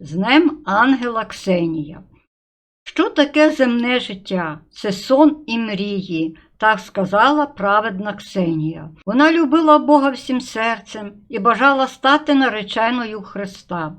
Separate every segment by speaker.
Speaker 1: з Днем Ангела Ксенія. Що таке земне життя? Це сон і мрії, так сказала праведна Ксенія. Вона любила Бога всім серцем і бажала стати нареченою Христа.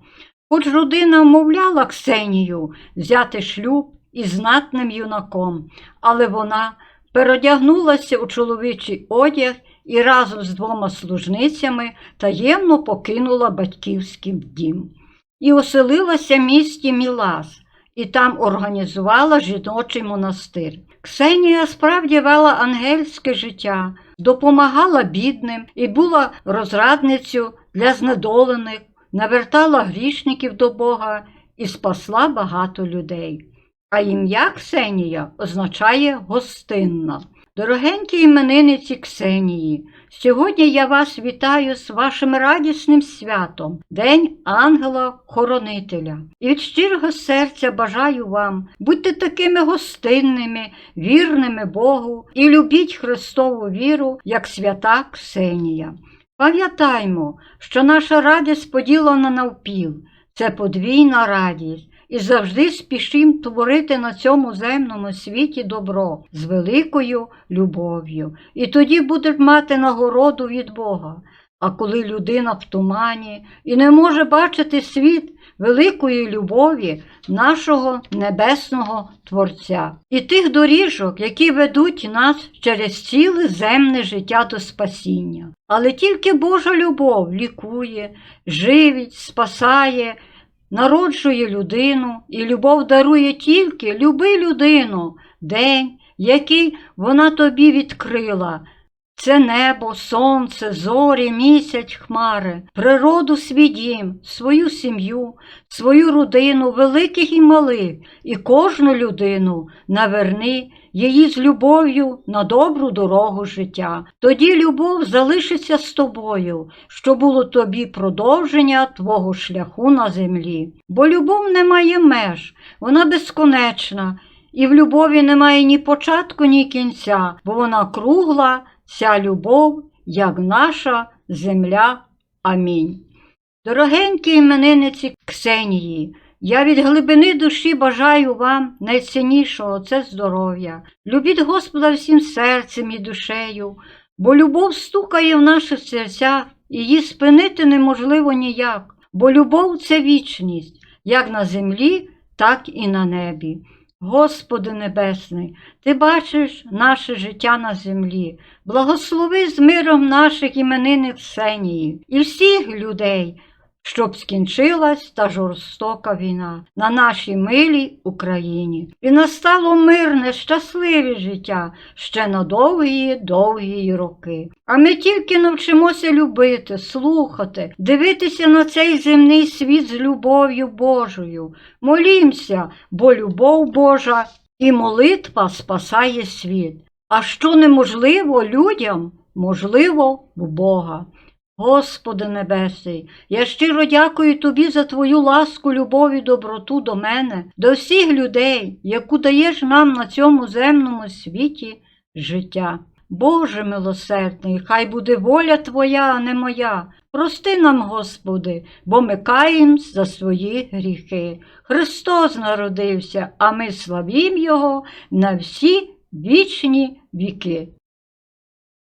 Speaker 1: Хоч родина вмовляла Ксенію взяти шлюб із знатним юнаком, але вона перодягнулася у чоловічий одяг і разом з двома служницями таємно покинула батьківський дім і оселилася в місті Мілас, і там організувала жіночий монастир. Ксенія справді вела ангельське життя, допомагала бідним і була розрадницею для знедолених, навертала грішників до Бога і спасла багато людей. А ім'я Ксенія означає гостинна. Дорогенькі іменинниці Ксенії, сьогодні я вас вітаю з вашим радісним святом, День Ангела-Хоронителя. І від щирого серця бажаю вам будьте такими гостинними, вірними Богу і любіть Христову віру, як свята Ксенія. Пам'ятаймо, що наша радість поділена навпіл, це подвійна радість і завжди спішим творити на цьому земному світі добро з великою любов'ю. І тоді будеш мати нагороду від Бога. А коли людина в тумані і не може бачити світ великої любові нашого небесного Творця і тих доріжок, які ведуть нас через ціле земне життя до спасіння. Але тільки Божа любов лікує, живить, спасає народжує людину, і любов дарує тільки люби людину, день, який вона тобі відкрила. Це небо, сонце, зорі, місяць, хмари, природу свій дім, свою сім'ю, свою родину, великих і малих, і кожну людину наверни її з любов'ю на добру дорогу життя. Тоді любов залишиться з тобою, що було тобі продовження твого шляху на землі. Бо любов не має меж, вона безконечна, і в любові немає ні початку, ні кінця, бо вона кругла, ця любов, як наша земля. Амінь. Дорогенькі іменинниці Ксенії, я від глибини душі бажаю вам найціннішого це здоров'я. Любіть Господа всім серцем і душею, бо любов стукає в наших серцях, і її спинити неможливо ніяк, бо любов це вічність, як на землі, так і на небі. Господи Небесний, Ти бачиш наше життя на землі, благослови з миром наших іменинних Сенії і всіх людей, щоб скінчилась та жорстока війна на нашій милій Україні. І настало мирне, щасливе життя ще на довгі, довгі роки. А ми тільки навчимося любити, слухати, дивитися на цей земний світ з любов'ю Божою. Молімся, бо любов Божа і молитва спасає світ. А що неможливо людям, можливо в Бога. Господи Небесний, я щиро дякую Тобі за Твою ласку, любов і доброту до мене, до всіх людей, яку даєш нам на цьому земному світі життя. Боже милосердний, хай буде воля Твоя, а не моя. Прости нам, Господи, бо ми каємось за свої гріхи. Христос народився, а ми славім Його на всі вічні віки.